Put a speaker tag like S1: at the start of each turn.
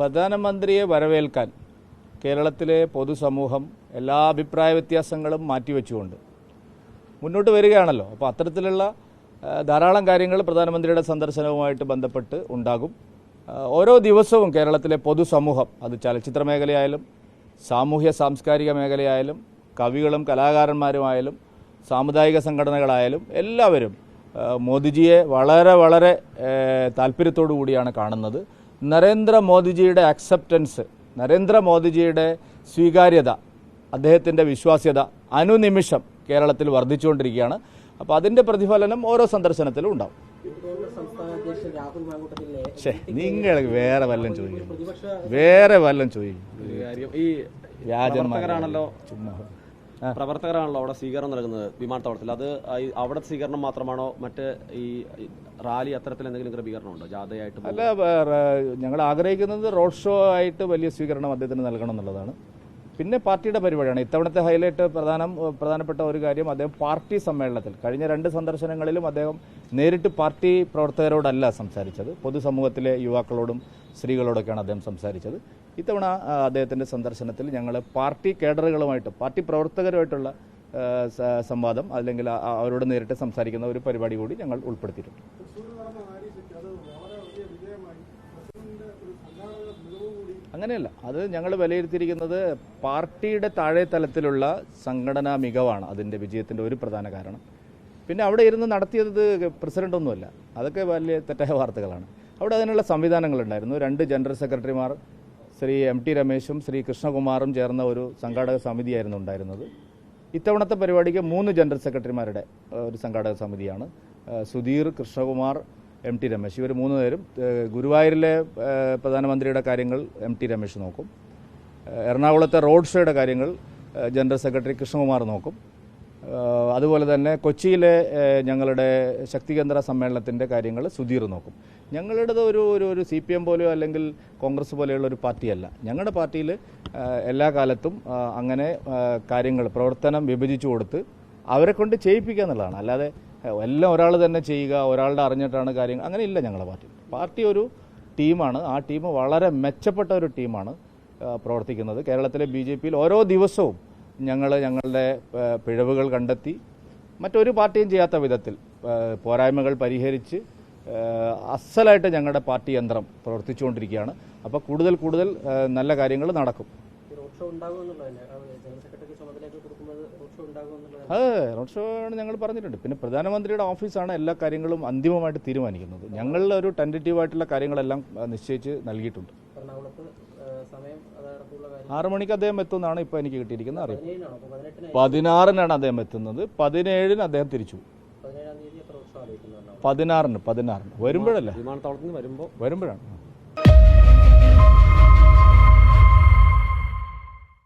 S1: പ്രധാനമന്ത്രിയെ വരവേൽക്കാൻ കേരളത്തിലെ പൊതുസമൂഹം എല്ലാ അഭിപ്രായ വ്യത്യാസങ്ങളും മാറ്റിവെച്ചുകൊണ്ട് മുന്നോട്ട് വരികയാണല്ലോ. അപ്പോൾ അത്തരത്തിലുള്ള ധാരാളം കാര്യങ്ങൾ പ്രധാനമന്ത്രിയുടെ സന്ദർശനവുമായിട്ട് ബന്ധപ്പെട്ട് ഉണ്ടാകും. ഓരോ ദിവസവും കേരളത്തിലെ പൊതുസമൂഹം അത് ചലച്ചിത്ര മേഖലയായാലും സാമൂഹ്യ സാംസ്കാരിക മേഖലയായാലും കവികളും കലാകാരന്മാരുമായാലും സാമുദായിക സംഘടനകളായാലും എല്ലാവരും മോദിജിയെ വളരെ വളരെ താല്പര്യത്തോടു കൂടിയാണ് കാണുന്നത്. നരേന്ദ്രമോദിജിയുടെ അക്സെപ്റ്റൻസ് നരേന്ദ്രമോദിജിയുടെ സ്വീകാര്യത അദ്ദേഹത്തിന്റെ വിശ്വാസ്യത അനുനിമിഷം കേരളത്തിൽ വർദ്ധിച്ചുകൊണ്ടിരിക്കുകയാണ്. അപ്പോൾ അതിന്റെ പ്രതിഫലനം ഓരോ സന്ദർശനത്തിലും ഉണ്ടാവും. നിങ്ങൾ വേറെ വല്ലതും ചോദിക്കും. വേറെ വല്ലതും ചോദിക്കും.
S2: ഈ
S1: വ്യാജന്മാരാണല്ലോ ചുമ്മാ.
S2: പ്രവർത്തകരാണല്ലോ അവിടെ സ്വീകരണം നൽകുന്നത് വിമാനത്താവളത്തിൽ. അത് അവിടെ സ്വീകരണം മാത്രമാണോ മറ്റ് ഈ റാലി അത്തരത്തിൽ എന്തെങ്കിലും ക്രമീകരണം ഉണ്ടോ ജാഥയായിട്ട്
S1: അല്ല ഞങ്ങൾ ആഗ്രഹിക്കുന്നത് റോഡ് ഷോ ആയിട്ട് വലിയ സ്വീകരണം അദ്ദേഹത്തിന് നൽകണം എന്നുള്ളതാണ്. പിന്നെ പാർട്ടിയുടെ പരിപാടിയാണ്. ഇത്തവണത്തെ ഹൈലൈറ്റ് പ്രധാനം പ്രധാനപ്പെട്ട ഒരു കാര്യം അദ്ദേഹം പാർട്ടി സമ്മേളനത്തിൽ കഴിഞ്ഞ രണ്ട് സന്ദർശനങ്ങളിലും അദ്ദേഹം നേരിട്ട് പാർട്ടി പ്രവർത്തകരോടല്ല സംസാരിച്ചത്. പൊതുസമൂഹത്തിലെ യുവാക്കളോടും സ്ത്രീകളോടൊക്കെയാണ് അദ്ദേഹം സംസാരിച്ചത്. ഇത്തവണ അദ്ദേഹത്തിന്റെ സന്ദർശനത്തിൽ ഞങ്ങൾ പാർട്ടി കേഡറുകളുമായിട്ട് പാർട്ടി പ്രവർത്തകരുമായിട്ടുള്ള സംവാദം അല്ലെങ്കിൽ അവരോട് നേരിട്ട് സംസാരിക്കുന്ന ഒരു പരിപാടി കൂടി ഞങ്ങൾ ഉൾപ്പെടുത്തിയിട്ടുണ്ട്. അങ്ങനെയല്ല. അത് ഞങ്ങൾ വിലയിരുത്തിയിരിക്കുന്നത് പാർട്ടിയുടെ താഴെ തലത്തിലുള്ള സംഘടനാ മികവാണ് അതിന്റെ വിജയത്തിന്റെ ഒരു പ്രധാന കാരണം. പിന്നെ അവിടെ ഇരുന്ന് നടത്തിയത് പ്രസിഡന്റ് ഒന്നുമല്ല അതൊക്കെ വലിയ തെറ്റായ വാർത്തകളാണ്. അവിടെ അതിനുള്ള സംവിധാനങ്ങളുണ്ടായിരുന്നു. രണ്ട് ജനറൽ സെക്രട്ടറിമാർ ശ്രീ എം ടി രമേശും ശ്രീ കൃഷ്ണകുമാറും ചേർന്ന ഒരു സംഘാടക സമിതിയായിരുന്നു ഉണ്ടായിരുന്നത്. ഇത്തവണത്തെ പരിപാടിക്ക് മൂന്ന് ജനറൽ സെക്രട്ടറിമാരുടെ ഒരു സംഘാടക സമിതിയാണ്. Sudheer Krishnakumar M T Ramesh. ഇവർ മൂന്ന് പേരും ഗുരുവായൂരിലെ പ്രധാനമന്ത്രിയുടെ കാര്യങ്ങൾ എം ടി രമേശ് നോക്കും. എറണാകുളത്തെ റോഡ് ഷോയുടെ കാര്യങ്ങൾ ജനറൽ സെക്രട്ടറി കൃഷ്ണകുമാർ നോക്കും. അതുപോലെ തന്നെ കൊച്ചിയിലെ ഞങ്ങളുടെ ശക്തികേന്ദ്ര സമ്മേളനത്തിന്റെ കാര്യങ്ങൾ സുധീർ നോക്കും. ഞങ്ങളുടേത് ഒരു ഒരു ഒരു സി പി എം പോലെയോ അല്ലെങ്കിൽ കോൺഗ്രസ് പോലെയുള്ള ഒരു പാർട്ടിയല്ല. ഞങ്ങളുടെ പാർട്ടിയിൽ എല്ലാ കാലത്തും അങ്ങനെ കാര്യങ്ങൾ പ്രവർത്തനം വിഭജിച്ചു കൊടുത്ത് അവരെ കൊണ്ട് ചെയ്യിപ്പിക്കുക എന്നുള്ളതാണ്. അല്ലാതെ എല്ലാം ഒരാൾ തന്നെ ചെയ്യുക ഒരാളുടെ അറിഞ്ഞിട്ടാണ് കാര്യം അങ്ങനെ ഇല്ല ഞങ്ങളുടെ പാർട്ടി. പാർട്ടി ഒരു ടീമാണ്. ആ ടീം വളരെ മെച്ചപ്പെട്ട ഒരു ടീമാണ് പ്രവർത്തിക്കുന്നത്. കേരളത്തിലെ ബി ജെ പിയിൽ ഓരോ ദിവസവും ഞങ്ങൾ ഞങ്ങളുടെ പിഴവുകൾ കണ്ടെത്തി മറ്റൊരു പാർട്ടിയും ചെയ്യാത്ത വിധത്തിൽ പോരായ്മകൾ പരിഹരിച്ച് അസലായിട്ട് ഞങ്ങളുടെ പാർട്ടി യന്ത്രം പ്രവർത്തിച്ചുകൊണ്ടിരിക്കുകയാണ്. അപ്പോൾ കൂടുതൽ കൂടുതൽ നല്ല കാര്യങ്ങൾ നടക്കും. അത് റോഡ് ഷോ ആണ് ഞങ്ങൾ പറഞ്ഞിട്ടുണ്ട്. പിന്നെ പ്രധാനമന്ത്രിയുടെ ഓഫീസാണ് എല്ലാ കാര്യങ്ങളും അന്തിമമായിട്ട് തീരുമാനിക്കുന്നത്. ഞങ്ങൾ ഒരു ടെന്റേറ്റീവായിട്ടുള്ള കാര്യങ്ങളെല്ലാം നിശ്ചയിച്ച് നൽകിയിട്ടുണ്ട്. ആറു മണിക്ക് അദ്ദേഹം എത്തുമെന്നാണ് ഇപ്പോൾ എനിക്ക് കിട്ടിയിരിക്കുന്ന അറിവ്.
S3: പതിനെട്ടിന്
S1: പതിനാറിനാണ് അദ്ദേഹം എത്തുന്നത്. പതിനേഴിന് അദ്ദേഹം തിരിച്ചു പതിനാറിന് പതിനാറിന്. വരുമ്പോഴല്ല?
S2: വിമാനത്താവളത്തിൽ നിന്ന് വരുമ്പോൾ
S1: വരുമ്പോഴാണ്.